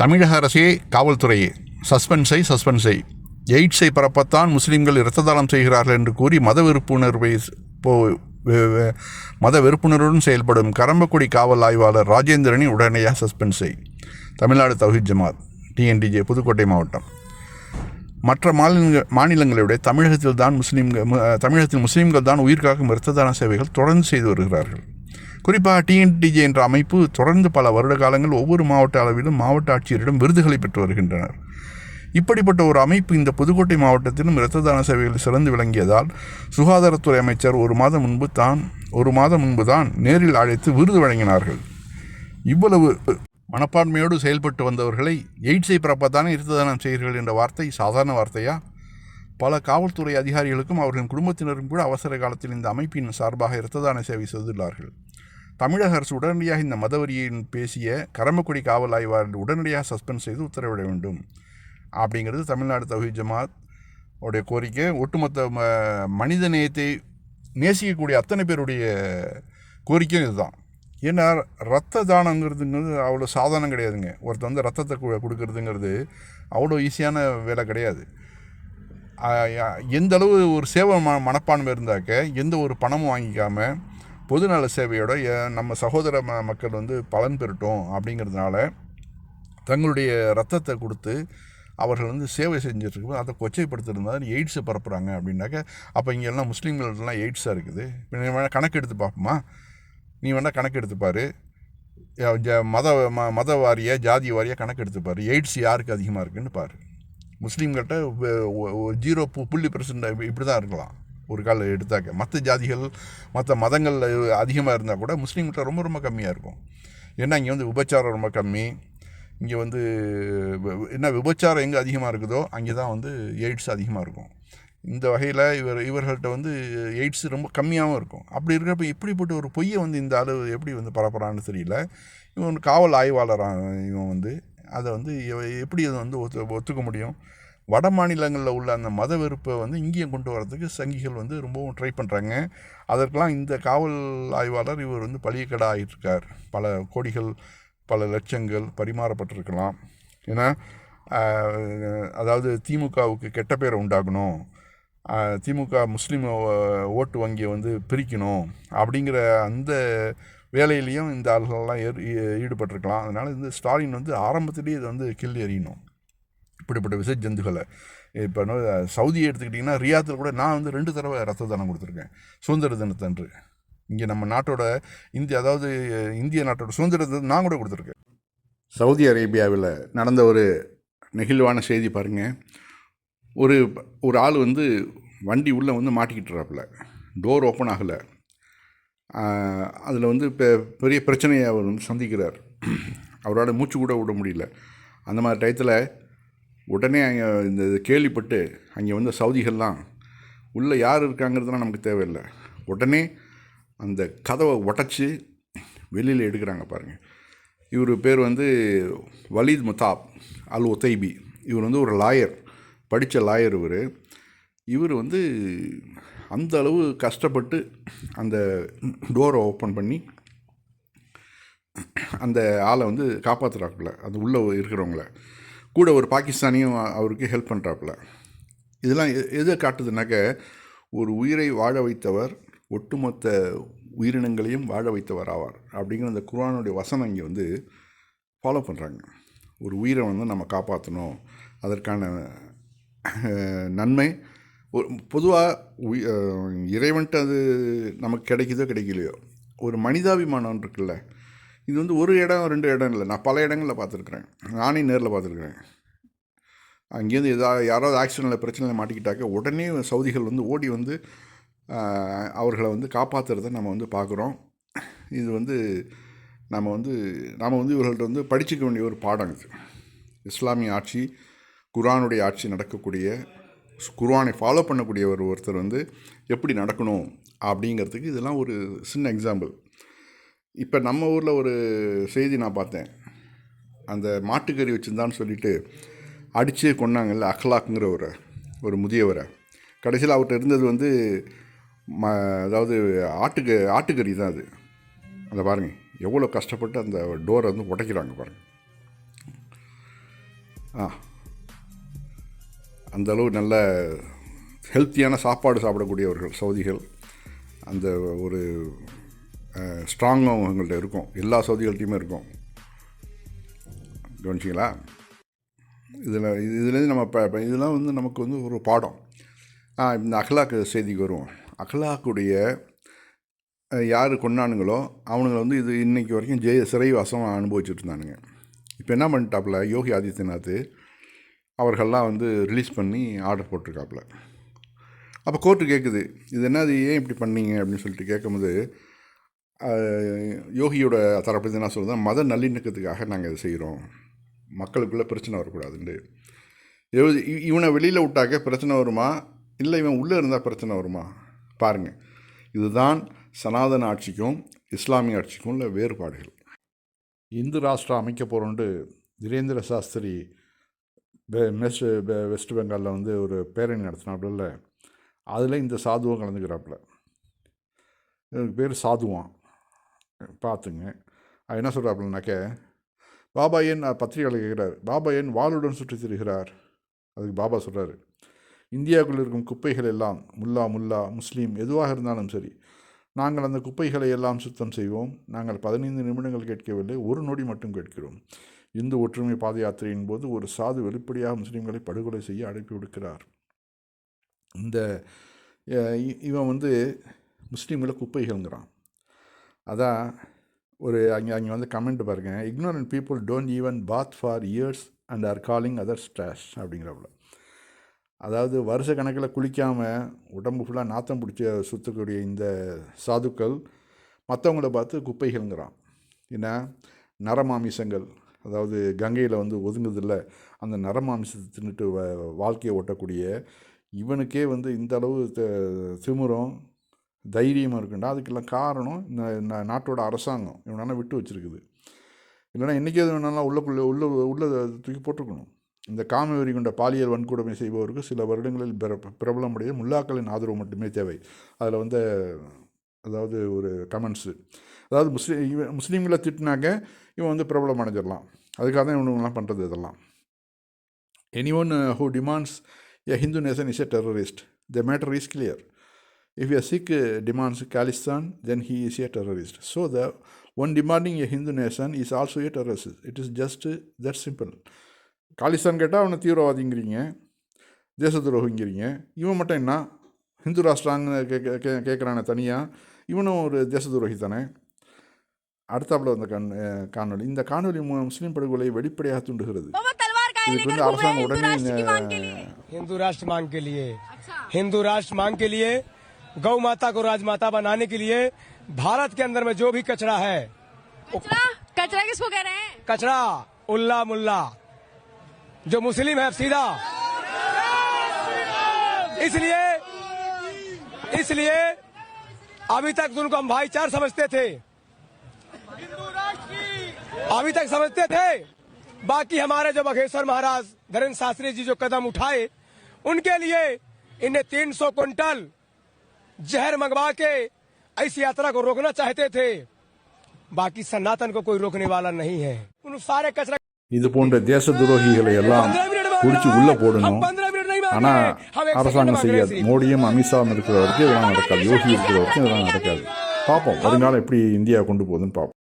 தமிழக அரசே காவல்துறையே. சஸ்பென்ஸை சஸ்பென்ஸை எய்ட்ஸை பரப்பத்தான் முஸ்லீம்கள் இரத்த தானம் செய்கிறார்கள் என்று கூறி மத வெறுப்புணர்வை போ மத வெறுப்புணர்வுடன் செயல்படும் கரம்பக்குடி காவல் ஆய்வாளர் ராஜேந்திரனை உடனடியாக சஸ்பென்ஸை தமிழ்நாடு தௌஹித் ஜமாத் டிஎன்டிஜே புதுக்கோட்டை மாவட்டம். மற்ற மாநிலங்கள் மாநிலங்களை விட தமிழகத்தில் தான் முஸ்லீம்கள் தமிழகத்தில் முஸ்லீம்கள் தான் உயிர்காக்கும் இரத்த தான சேவைகள் தொடர்ந்து செய்து வருகிறார்கள். குறிப்பாக டிஎன்டிஜே என்ற அமைப்பு தொடர்ந்து பல வருட காலங்கள் ஒவ்வொரு மாவட்ட அளவிலும் மாவட்ட ஆட்சியரிடம் விருதுகளை பெற்று வருகின்றனர். இப்படிப்பட்ட ஒரு அமைப்பு இந்த புதுக்கோட்டை மாவட்டத்திலும் இரத்த தான சேவைகளில் சிறந்து விளங்கியதால் சுகாதாரத்துறை அமைச்சர் ஒரு மாதம் முன்பு தான் ஒரு மாதம் முன்பு தான் நேரில் அழைத்து விருது வழங்கினார்கள். இவ்வளவு மனப்பான்மையோடு செயல்பட்டு வந்தவர்களை எய்ட்ஸை பரப்பத்தானே இரத்த தானம் செய்கிறீர்கள் என்ற வார்த்தை சாதாரண வார்த்தையா? பல காவல்துறை அதிகாரிகளுக்கும் அவர்களின் குடும்பத்தினரும் கூட அவசர காலத்தில் இந்த அமைப்பின் சார்பாக இரத்ததான சேவை செய்துள்ளார்கள். தமிழக அரசு உடனடியாக இந்த மதவரியின் பேசிய கரமக்குடி காவல் ஆய்வாளர் உடனடியாக சஸ்பெண்ட் செய்து உத்தரவிட வேண்டும். அப்படிங்கிறது தமிழ்நாடு தௌஹீத் ஜமாத் உடைய கோரிக்கை. ஒட்டுமொத்த ம மனித நேயத்தை நேசிக்கக்கூடிய அத்தனை பேருடைய கோரிக்கையும் இதுதான். ஏன்னா ரத்த தானங்கிறதுங்கிறது அவ்வளோ சாதாரணம் கிடையாதுங்க. ஒருத்தர் வந்து ரத்தத்தை கொடுக்கறதுங்கிறது அவ்வளோ ஈஸியான வேலை கிடையாது. எந்த அளவு ஒரு சேவை ம மனப்பான்மை இருந்தாக்க எந்த ஒரு பணமும் வாங்கிக்காமல் பொதுநல சேவையோட நம்ம சகோதர ம மக்கள் வந்து பலன் பெறட்டும் அப்படிங்கிறதுனால தங்களுடைய ரத்தத்தை கொடுத்து அவர்கள் வந்து சேவை செஞ்சுட்டு அதை கொச்சைப்படுத்துறது எய்ட்ஸை பரப்புகிறாங்க அப்படின்னாக்க அப்போ இங்கே எல்லாம் முஸ்லீம்கள்லாம் எய்ட்ஸாக இருக்குது. இப்போ நீ வேணால் கணக்கு எடுத்து பார்ப்போமா? நீ வேணால் கணக்கு எடுத்துப்பார் யா- ஜ- மத ம மத வாரியாக ஜாதி வாரியாக கணக்கு எடுத்துப்பார் எய்ட்ஸ் யாருக்கு அதிகமாக இருக்குன்னு பாரு. முஸ்லீம்கிட்ட ஜீரோ பு புள்ளி பெர்சன்ட் இப்படி தான் இருக்கலாம். ஒரு கால எடுத்தாக்க. மற்ற ஜாதிகள் மற்ற மதங்கள் அதிகமாக இருந்தால் கூட முஸ்லீம்கிட்ட ரொம்ப ரொம்ப கம்மியாக இருக்கும். ஏன்னா இங்கே வந்து விபச்சாரம் ரொம்ப கம்மி. இங்கே வந்து என்ன விபச்சாரம் எங்கே அதிகமாக இருக்குதோ அங்கே தான் வந்து எய்ட்ஸ் அதிகமாக இருக்கும். இந்த வகையில் இவர் இவர்கள்ட்ட வந்து எய்ட்ஸ் ரொம்ப கம்மியாகவும் இருக்கும். அப்படி இருக்கிறப்ப இப்படிப்பட்ட ஒரு பொய்யை வந்து இந்த அளவு எப்படி வந்து பரப்புறான்னு தெரியல. இவன் காவல் ஆய்வாளராக இவன் வந்து அதை வந்து எப்படி அதை வந்து ஒத்து ஒத்துக்க முடியும்? வட மாநிலங்களில் உள்ள அந்த மத வெறுப்பை வந்து இங்கேயும் கொண்டு வரதுக்கு சங்கிகள் வந்து ரொம்பவும் ட்ரை பண்ணுறாங்க அதற்கெல்லாம் இந்த காவல் ஆய்வாளர் இவர் வந்து பழியக்கடா ஆகிட்டுருக்கார் பல கோடிகள் பல லட்சங்கள் பரிமாறப்பட்டிருக்கலாம். ஏன்னா அதாவது திமுகவுக்கு கெட்ட பேரை உண்டாக்கணும். திமுக முஸ்லீம் ஓட்டு வங்கியை வந்து பிரிக்கணும். அப்படிங்கிற அந்த வேலையிலையும் இந்த ஆள்கள்லாம் ஈடுபட்டிருக்கலாம். அதனால் இந்த ஸ்டாலின் வந்து ஆரம்பத்துலேயே இதை வந்து கிள்ளி எறியணும். இப்படிப்பட்ட விசை ஜந்துகளை இப்போ சவுதியை எடுத்துக்கிட்டிங்கன்னா ரியாத்தில் கூட நான் வந்து ரெண்டு தடவை ரத்த தானம் கொடுத்துருக்கேன். சுதந்திர தினத்தன்று. இங்கே நம்ம நாட்டோட இந்திய அதாவது இந்திய நாட்டோட சுதந்திர நான் கூட கொடுத்துருக்கேன். சவுதி அரேபியாவில் நடந்த ஒரு நெகிழ்வான செய்தி பாருங்கள் ஒரு ஒரு ஆள் வந்து வண்டி உள்ளே வந்து மாட்டிக்கிட்டுறாப்புல. டோர் ஓப்பன் ஆகலை. அதில் வந்து இப்போ பெரிய பிரச்சனையை அவர் வந்து சந்திக்கிறார். அவரால் மூச்சு கூட விட முடியல. அந்த மாதிரி டயத்தில் உடனே அங்கே இந்த இது கேள்விப்பட்டு அங்கே வந்து சவுதிகள்லாம் உள்ளே யார் இருக்காங்கிறதுலாம் நமக்கு தேவையில்லை. உடனே அந்த கதவை உடச்சி வெளியில் எடுக்கிறாங்க பாருங்கள் இவர் பேர் வந்து வலீத் முத்தாப் அல் ஒத்தைபி இவர் வந்து ஒரு லாயர் படித்த லாயர் இவர். இவர் வந்து அந்த அளவு கஷ்டப்பட்டு அந்த டோரை ஓப்பன் பண்ணி அந்த ஆளை வந்து காப்பாற்றுறாப்புல அது உள்ளே இருக்கிறவங்கள. கூட ஒரு பாகிஸ்தானியும் அவருக்கு ஹெல்ப் பண்ணுறாப்புல இதெல்லாம் எ- எதை காட்டுதுனாக்க ஒரு உயிரை வாழ வைத்தவர் ஒட்டுமொத்த உயிரினங்களையும் வாழ வைத்தவர் ஆவார். அப்படிங்கிற அந்த குர்ஆனுடைய வசனம் இங்கே வந்து ஃபாலோ பண்ணுறாங்க ஒரு உயிரை வந்து நம்ம காப்பாற்றணும் அதற்கான நன்மை ஒரு பொதுவாக இறைவன்ட்டு அது நமக்கு கிடைக்குதோ கிடைக்கலையோ ஒரு மனிதாபிமானம் இருக்குல்ல இது வந்து ஒரு இடம் ரெண்டு இடம் இல்லை நான் பல இடங்களில் பார்த்துருக்குறேன். நானே நேரில் பார்த்துருக்குறேன். அங்கேருந்து எதாவது யாராவது ஆக்சிடெண்ட்டில் பிரச்சனையில் மாட்டிக்கிட்டாக்க உடனே சவுதிகள் வந்து ஓடி வந்து அவர்களை வந்து காப்பாற்றுறத நம்ம வந்து பார்க்குறோம். இது வந்து நம்ம வந்து நாம் வந்து இவர்கள்ட்ட வந்து படிச்சுக்க வேண்டிய ஒரு பாடம் இது. இஸ்லாமிய ஆட்சி குரானுடைய ஆட்சி நடக்கக்கூடிய குர்வானை ஃபாலோ பண்ணக்கூடிய ஒரு ஒருத்தர் வந்து எப்படி நடக்கணும் அப்படிங்கிறதுக்கு இதெல்லாம் ஒரு சின்ன எக்ஸாம்பிள் இப்போ நம்ம ஊரில் ஒரு செய்தி நான் பார்த்தேன். அந்த மாட்டுக்கறி வச்சுருந்தான்னு சொல்லிட்டு அடித்து கொண்டாங்கல்ல அஹ்லாக்குங்கிற ஒரு ஒரு முதியவரை. கடைசியில் அவர்கிட்ட இருந்தது வந்து ம அதாவது ஆட்டுக்கு ஆட்டுக்கறி தான் அது. அதை பாருங்கள் எவ்வளோ கஷ்டப்பட்டு அந்த டோரை வந்து உடைக்கிறாங்க பாருங்கள் ஆ. அந்த அளவு நல்ல ஹெல்த்தியான சாப்பாடு சாப்பிடக்கூடியவர்கள் சவுதிகள். அந்த ஒரு ஸ்ட்ராங்கும் அவங்கள்ட்ட இருக்கும். எல்லா சவுதிகள்ட்டையுமே இருக்கும். கவனிச்சிங்களா? இதில் இதுலேருந்து நம்ம இப்போ இதெல்லாம் வந்து நமக்கு வந்து ஒரு பாடம். இந்த அகலாக்கு செய்திக்கு வருவோம். அகலாக்குடைய யார் கொண்டானுங்களோ அவனுங்களை வந்து இது இன்றைக்கி வரைக்கும் ஜெய சிறைவாசம் அனுபவிச்சுட்டு இருந்தானுங்க. இப்போ என்ன பண்ணிட்டாப்புல? யோகி ஆதித்யநாத் அவர்கள்லாம் வந்து ரிலீஸ் பண்ணி ஆர்டர் போட்டிருக்காப்புல. அப்போ கோர்ட்டு கேட்குது இது என்னது ஏன் இப்படி பண்ணீங்க? அப்படின்னு சொல்லிட்டு கேட்கும்போது யோகியோட தரப்பு என்ன சொல்லுதான் மத நல்லிணக்கத்துக்காக நாங்கள் இதை செய்கிறோம் மக்களுக்குள்ளே பிரச்சனை வரக்கூடாதுண்டு இவனை வெளியில் விட்டாக்க பிரச்சனை வருமா? இல்லை இவன் உள்ளே இருந்தால் பிரச்சனை வருமா? பாருங்கள் இதுதான் சனாதன ஆட்சிக்கும் இஸ்லாமிய ஆட்சிக்கும் உள்ள வேறுபாடுகள். இந்து ராஷ்டிரம் அமைக்க போகிறோன்ட்டு வீரேந்திர சாஸ்திரி வெ- மெஸ் வெஸ்ட் பெங்காலில் வந்து ஒரு பேரணி நடத்தினாப்புல அதில் இந்த சாதுவும் கலந்துக்கிறாப்புல இவருக்கு பேர் சாதுவான் பார்த்துங்க என்ன சொல்கிறாப்புலனாக்க பாபா ஏன் பத்திரிகையாளர் கேட்குறார் பாபா ஏன் வாளுடன் சுற்றி திரிகிறார்? அதுக்கு பாபா சொல்கிறாரு இந்தியாவுக்குள் இருக்கும் குப்பைகள் எல்லாம் முல்லா முல்லா முஸ்லீம் எதுவாக இருந்தாலும் சரி நாங்கள் அந்த குப்பைகளை எல்லாம் சுத்தம் செய்வோம். நாங்கள் பதினைந்து நிமிடங்கள் கேட்கவில்லை ஒரு நொடி மட்டும் கேட்கிறோம். இந்து ஒற்றுமை பாத யாத்திரையின் போது ஒரு சாது வெளிப்படையாக முஸ்லீம்களை படுகொலை செய்ய அனுப்பி விடுக்கிறார். இந்த இ- இவன் வந்து முஸ்லீம்களை குப்பைகள்ங்கிறான் அதான் ஒரு அங்கே அங்கே வந்து கமெண்ட் பாருங்க. Ignorant people don't even bath for years and are calling other stash அப்படிங்கிறவள. அதாவது வருஷ கணக்கில் குளிக்காமல் உடம்பு ஃபுல்லாக நாத்தம் பிடிச்ச சுற்றக்கூடிய இந்த சாதுக்கள் மற்றவங்கள பார்த்து குப்பைகள்ங்கிறான் என்ன? நரமாமிசங்கள். அதாவது கங்கையில் வந்து ஒதுங்குதில்ல அந்த நரமாமிசத்தை தின்னுட்டு வ வாழ்க்கையை ஓட்டக்கூடிய இவனுக்கே வந்து இந்த அளவு த- திமிரும் தைரியமாக இருக்குண்டா. அதுக்கெல்லாம் காரணம் இந்த நாட்டோட அரசாங்கம். இவனால் விட்டு வச்சிருக்குது. இல்லைன்னா இன்றைக்கி அது வேணாலும் உள்ளக்குள்ளே உள்ள உள்ள தூக்கி போட்டிருக்கணும். இந்த காமவெறி கொண்ட பாலியல் வன்கொடுமை செய்பவருக்கு சில வருடங்களில் பிர- பிரபலமுடைய முல்லாக்களின் ஆதரவு மட்டுமே தேவை. அதில் வந்து அதாவது ஒரு கமெண்ட்ஸு அதாவது முஸ்லீம் இவன் முஸ்லீம்களை திட்டினாக்க இவன் வந்து பிரபலம் அடைஞ்சிடலாம். அதுக்காக தான் இவனுங்கெல்லாம் பண்ணுறது இதெல்லாம். Any one who demands a Hindu nation is a terrorist the matter is clear If a Sikh demands demands Khalistan, then he is a terrorist. So the one demanding a Hindu nation is also a terrorist. It is just simple that simple. Khalistan கேட்டால் அவனை தீவிரவாதிங்கிறீங்க. தேச துரோகிங்கிறீங்க இவன் மட்டும் என்ன? ஹிந்து ராஷ்டிராங்க கேட்க K கேட்குறானே தனியாக இவனும் ஒரு தேச துரோகி தானே? அடுத்தாப்புல வந்த கண் அஹ், காணொளி இந்த காணொளி மு- முஸ்லீம் படுகொலை வெளிப்படையாக தூண்டுகிறது तो वो तलवार का இதுக்கு लेकर வந்து घूमे அரசாங்கம் हिंदू உடனே राष्ट्र की मांग के लिए हिंदू राष्ट्र मांग के लिए हिंदू राष्ट्र मांग के लिए गौ माता को राजमाता बनाने के लिए भारत के अंदर में जो भी कचरा है कचरा कचरा किसको कह रहे हैं कचरा उल्ला मुल्ला जो मुस्लिम है सीधा इसलिए इसलिए अभी तक उनको हम भाईचार समझते थे अभी तक समझते थे बाकी हमारे जो बघेश्वर महाराज धरेंद्र शास्त्री जी जो कदम उठाए उनके लिए इन्हें 300 क्विंटल जहर मंगवा के ऐसी यात्रा को रोकना चाहते थे बाकी सनातन को कोई रोकने वाला नहीं है उन सारे कचरा இது போன்ற தேச துரோகிகளை எல்லாம் பிடிச்சி உள்ளே போடணும் ஆனால் அரசாங்கம் செய்யாது மோடியும் அமித்ஷாவும் இருக்கிற வரைக்கும் இதெல்லாம் நடக்காது யோகி இருக்கிற வரைக்கும் இதெல்லாம் நடக்காது பார்ப்போம் வருங்காலம் எப்படி இந்தியா கொண்டு போகுதுன்னு பார்ப்போம்